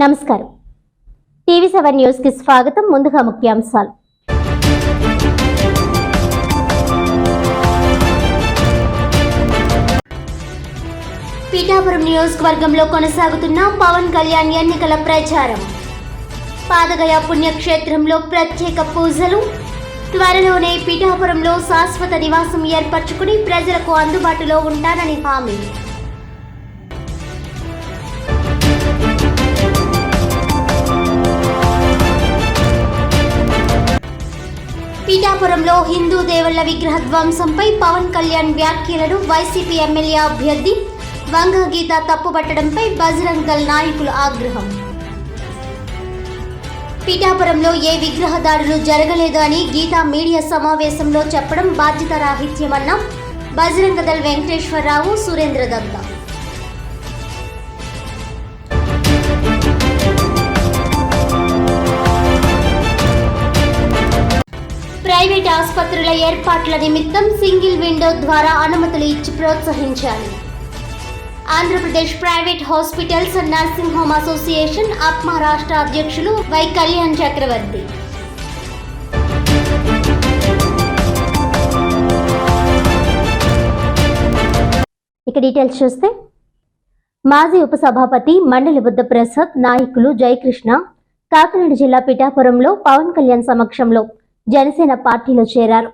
నమస్కారం. TV seven న్యూస్కి స్వాగతం. ముందుగా ముఖ్యాంశాలు. పీఠాపురం నియోజకవర్గంలో కొనసాగుతున్న పవన్ కళ్యాణ్ ఎన్నికల ప్రచారం. పాదగయ పుణ్యక్షేత్రంలో ప్రత్యేక పూజలు. త్వరలోనే పీఠాపురంలో శాశ్వత నివాసం ఏర్పరచుకుని ప్రజలకు అందుబాటులో ఉంటానని హామీ. పీఠాపురంలో హిందూ దేవుళ్ళ విగ్రహ ధ్వంసంపై పవన్ కళ్యాణ్ వ్యాఖ్యలను వైసీపీ ఎమ్మెల్యే అభ్యర్థి వంగ గీత తప్పుపట్టడంపై బజరంగ్ దళ్ నాయకుల ఆగ్రహం. పిఠాపురంలో ఏ విగ్రహ దాడులు జరగలేదు అని గీతా మీడియా సమావేశంలో చెప్పడం బాధ్యతారాహిత్యమన్న బజరంగ దళ్ వెంకటేశ్వరరావు సురేంద్ర దత్త. ప్రైవేట్ ఆసుపత్రుల ఏర్పాట్ల నిమిత్తం సింగిల్ విండో ద్వారా అనుమతులు ఇచ్చి ప్రోత్సహించాలి Andhra Pradesh private hospitals and nursing home association APMA రాష్ట్ర అధ్యక్షులు వై కళ్యాణ్ చక్రవర్తి. ఇక డీటెయిల్స్ చూస్తే మాజీ ఉపసభాపతి మండలి బుద్ధప్రసాద్ నాయకులు జయకృష్ణ కాకినాడ జిల్లా పిఠాపురంలో పవన్ కళ్యాణ్ సమక్షంలో జనసేన పార్టీలో చేరారు.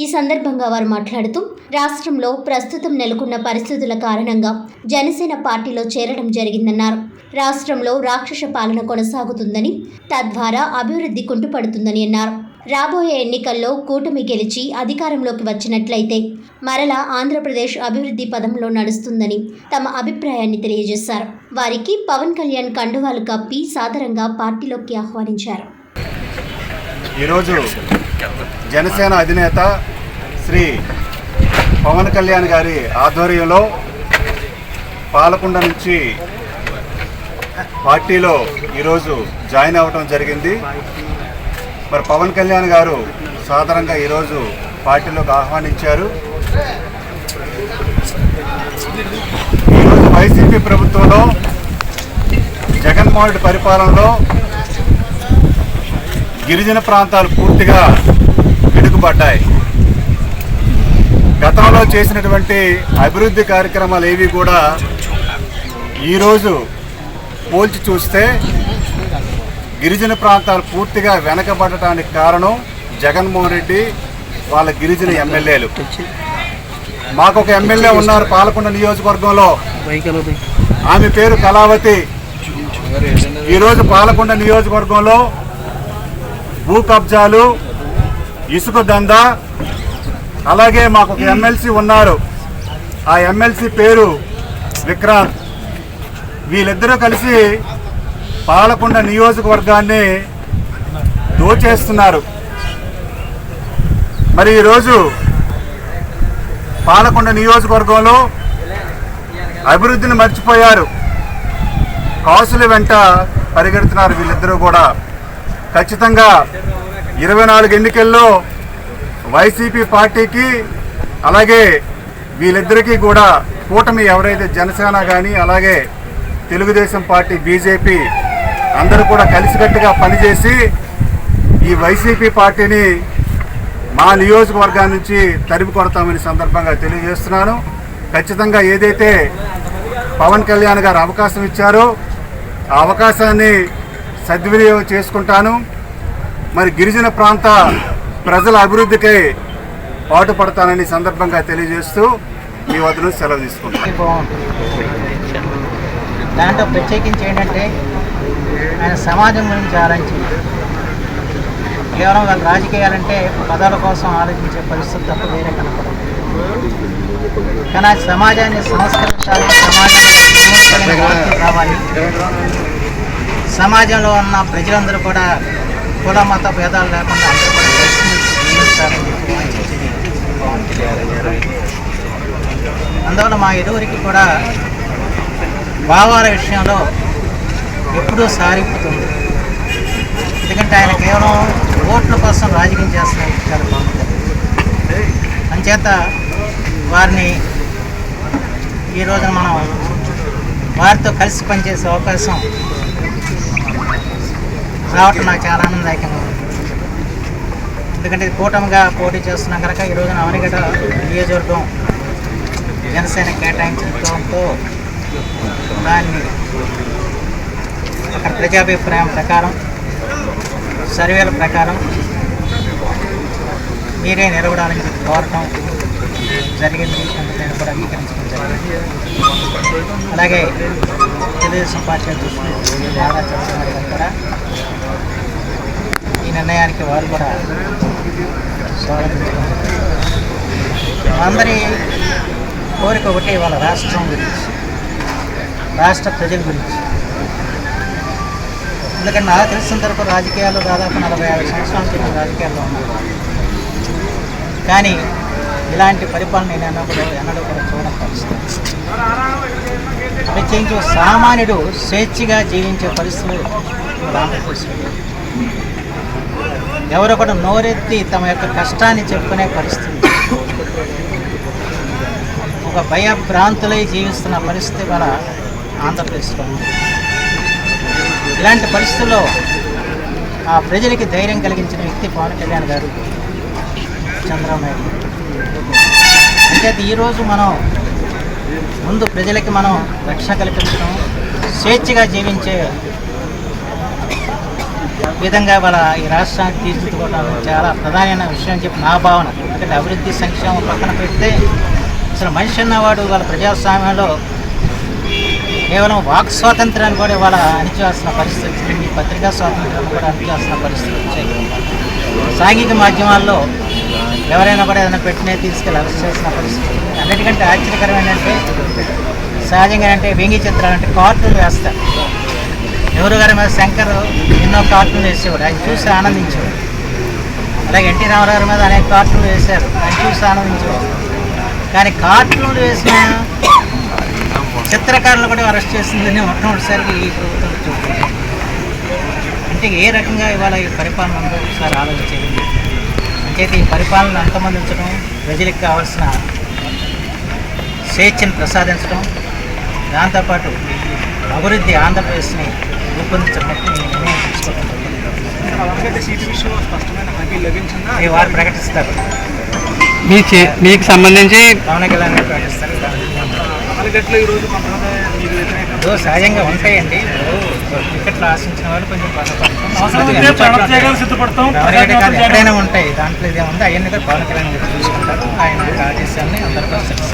ఈ సందర్భంగా వారు మాట్లాడుతూ రాష్ట్రంలో ప్రస్తుతం నెలకొన్న పరిస్థితుల కారణంగా జనసేన పార్టీలో చేరడం జరిగిందన్నారు. రాష్ట్రంలో రాక్షస పాలన కొనసాగుతుందని తద్వారా అభివృద్ధి కుంటుపడుతుందని అన్నారు. రాబోయే ఎన్నికల్లో కూటమి గెలిచి అధికారంలోకి వచ్చినట్లయితే మరలా ఆంధ్రప్రదేశ్ అభివృద్ధి పదంలో నడుస్తుందని తమ అభిప్రాయాన్ని తెలియజేశారు. వారికి పవన్ కళ్యాణ్ కండువాలు కప్పి సాదరంగా పార్టీలోకి ఆహ్వానించారు. ఈరోజు జనసేన అధినేత శ్రీ పవన్ కళ్యాణ్ గారి ఆధ్వర్యంలో పాలకొండ నుంచి పార్టీలో ఈరోజు జాయిన్ అవ్వటం జరిగింది. మరి పవన్ కళ్యాణ్ గారు సాధారణంగా ఈరోజు పార్టీలోకి ఆహ్వానించారు. ఈరోజు వైసీపీ ప్రభుత్వంలో జగన్మోహన్ రెడ్డి పరిపాలనలో గిరిజన ప్రాంతాలు పూర్తిగా వెనుకబడ్డాయి. గతంలో చేసినటువంటి అభివృద్ధి కార్యక్రమాలు ఏవి కూడా ఈరోజు పోల్చి చూస్తే గిరిజన ప్రాంతాలు పూర్తిగా వెనకబడటానికి కారణం జగన్మోహన్ రెడ్డి వాళ్ళ గిరిజన ఎమ్మెల్యేలు. మాకు ఒక ఎమ్మెల్యే ఉన్నారు పాలకొండ నియోజకవర్గంలో. ఆమె పేరు కళావతి. ఈరోజు పాలకొండ నియోజకవర్గంలో భూ కబ్జాలు ఇసుక దందా అలాగే మాకు ఒక ఎమ్మెల్సీ ఉన్నారు. ఆ ఎమ్మెల్సీ పేరు విక్రాంత్. వీళ్ళిద్దరూ కలిసి పాలకొండ నియోజకవర్గాన్ని దోచేస్తున్నారు. మరి ఈరోజు పాలకొండ నియోజకవర్గంలో అభివృద్ధిని మర్చిపోయారు. కాసుల వెంట పరిగెడుతున్నారు వీళ్ళిద్దరూ కూడా. ఖచ్చితంగా ఇరవై నాలుగు ఎన్నికల్లో వైసీపీ పార్టీకి అలాగే వీళ్ళిద్దరికీ కూడా కూటమి ఎవరైతే జనసేన కానీ అలాగే తెలుగుదేశం పార్టీ బీజేపీ అందరూ కూడా కలిసికట్టుగా పనిచేసి ఈ వైసీపీ పార్టీని మా నియోజకవర్గం నుంచి తరిమి కొడతామని సందర్భంగా తెలియజేస్తున్నాను. ఖచ్చితంగా ఏదైతే పవన్ కళ్యాణ్ గారు అవకాశం ఇచ్చారో ఆ అవకాశాన్ని సద్వినియోగం చేసుకుంటాను. మరి గిరిజన ప్రాంత ప్రజల అభివృద్ధికై పాటుపడతానని సందర్భంగా తెలియజేస్తూ మీ వద్ద నుంచి సెలవు తీసుకుంటాను దాంట్లో ప్రత్యేకించి ఏంటంటే ఆయన సమాజం గురించి ఆలోచించింది కేవలం వాళ్ళ రాజకీయాలంటే పదాల కోసం ఆలోచించే పరిస్థితి తప్ప వేరే కనపడదు. కానీ సమాజాన్ని సంస్కరించాలి సమాజాన్ని రావాలి. సమాజంలో ఉన్న ప్రజలందరూ కూడా కుల మత భేదాలు లేకుండా అందరూ కూడా పవన్ కళ్యాణ్ గారు. అందువల్ల మా ఇరువురికి కూడా భావాల విషయంలో ఎప్పుడూ సారిపోతుంది ఎందుకంటే ఆయన కేవలం ఓట్ల కోసం రాజకీయం చేస్తున్న విషయాలు బాగుంటుంది అంచేత వారిని ఈ రోజున మనం వారితో కలిసి పనిచేసే అవకాశం రావటం నాకు చాలా ఆనందదాయకంగా ఉంది. ఎందుకంటే ఇది కూటమిగా పోటీ చేస్తున్నాం కనుక ఈ రోజున అవనిగడ్డ నియోజకవర్గం జనసేన కేటాయించడంతో దాన్ని అక్కడ ప్రజాభిప్రాయం ప్రకారం సర్వేల ప్రకారం మీరే నిలబడాలని చెప్పి కోరటం జరిగింది. నేను కూడా అంగీకరించడం జరిగింది. అలాగే తెలుగుదేశం పార్టీ అధ్యక్షులు నారా చంద్రబాబు గారు కూడా నిర్ణయానికి వారు కూడా స్వాగతించారు అందరి కోరిక ఒకటి వాళ్ళ రాష్ట్రం గురించి రాష్ట్ర ప్రజల గురించి. ఎందుకంటే నాకు తెలిసిన వరకు రాజకీయాల్లో దాదాపు నలభై ఐదు సంవత్సరాల క్రితం రాజకీయాల్లో ఉన్నాను. కానీ ఇలాంటి పరిపాలన నేను ఎన్నడూ ఎన్నడూ కూడా చూడడం పరిస్థితి. ప్రత్యేకించి సామాన్యుడు స్వేచ్ఛగా జీవించే పరిస్థితులు ఆంధ్రప్రదేశ్లో ఎవరొకడు నోరెత్తి తమ యొక్క కష్టాన్ని చెప్పుకునే పరిస్థితి. ఒక భయభ్రాంతులై జీవిస్తున్న పరిస్థితి మన ఆంధ్రప్రదేశ్లో ఇలాంటి పరిస్థితుల్లో ఆ ప్రజలకి ధైర్యం కలిగించిన వ్యక్తి పవన్ కళ్యాణ్ గారు చంద్రబాబు నాయుడు. అంటే ఈరోజు మనం ముందు ప్రజలకి మనం రక్షణ కల్పించడం స్వేచ్ఛగా జీవించే విధంగా వాళ్ళ ఈ రాష్ట్రాన్ని తీర్చిదిద్దుకోవడం చాలా ప్రధానమైన విషయం అని చెప్పి నా భావన. ఎందుకంటే అభివృద్ధి సంక్షేమం పక్కన పెడితే అసలు మనిషి అన్నవాడు వాళ్ళ ప్రజాస్వామ్యంలో కేవలం వాక్ స్వాతంత్రాన్ని కూడా వాళ్ళ అణిచివేస్తున్న పరిస్థితి వచ్చింది. పత్రికా స్వాతంత్రాన్ని కూడా అణిచివేస్తున్న పరిస్థితి వచ్చాయి. సాంఘిక మాధ్యమాల్లో ఎవరైనా కూడా ఏదైనా పెట్టినే తీసుకెళ్ళి అరెస్ట్ చేసిన పరిస్థితి అన్నిటికంటే ఆశ్చర్యకరం ఏంటంటే సహజంగా అంటే వ్యంగ్య చిత్రాలు అంటే కార్టూన్ వేస్తారు. ఎవరు గారి మీద శంకర్ ఎన్నో కార్టూన్లు వేసేవాడు ఆయన చూసి ఆనందించేవాడు అలాగే ఎన్టీ రామారావు గారి మీద అనేక కార్టూన్లు వేశారు. ఆయన చూసి ఆనందించేవాడు కానీ కార్టూన్లు వేసిన చిత్రకారులు కూడా అరెస్ట్ చేసిందని మొట్టమొదటిసారికి ఈ ప్రభుత్వం చూస్తుంది. అంటే ఏ రకంగా ఇవాళ ఈ పరిపాలన ఉందో ఒకసారి ఆలోచించేది అంచేత ఈ పరిపాలన అంతమందించడం ప్రజలకు కావాల్సిన స్వేచ్ఛను ప్రసాదించడం దాంతోపాటు అభివృద్ధి ఆంధ్రప్రదేశ్ని రూపొందించడం నేను నిర్ణయం తీసుకోవడం ఈ వారు ప్రకటిస్తారు. మీ చే- మీకు సంబంధించి పవన్ కళ్యాణ్ గారు ప్రకటిస్తారు. సహజంగా ఉంటాయండి. టికెట్లు ఆశించిన వాళ్ళు కొంచెం ఎక్కడైనా ఉంటాయి. దాంట్లో ఇదే ఉంది అవన్నీ కూడా పవన్ కళ్యాణ్ గారు చూసుకుంటారు. ఆయన ఆదేశాన్ని అందరికీ శిక్ష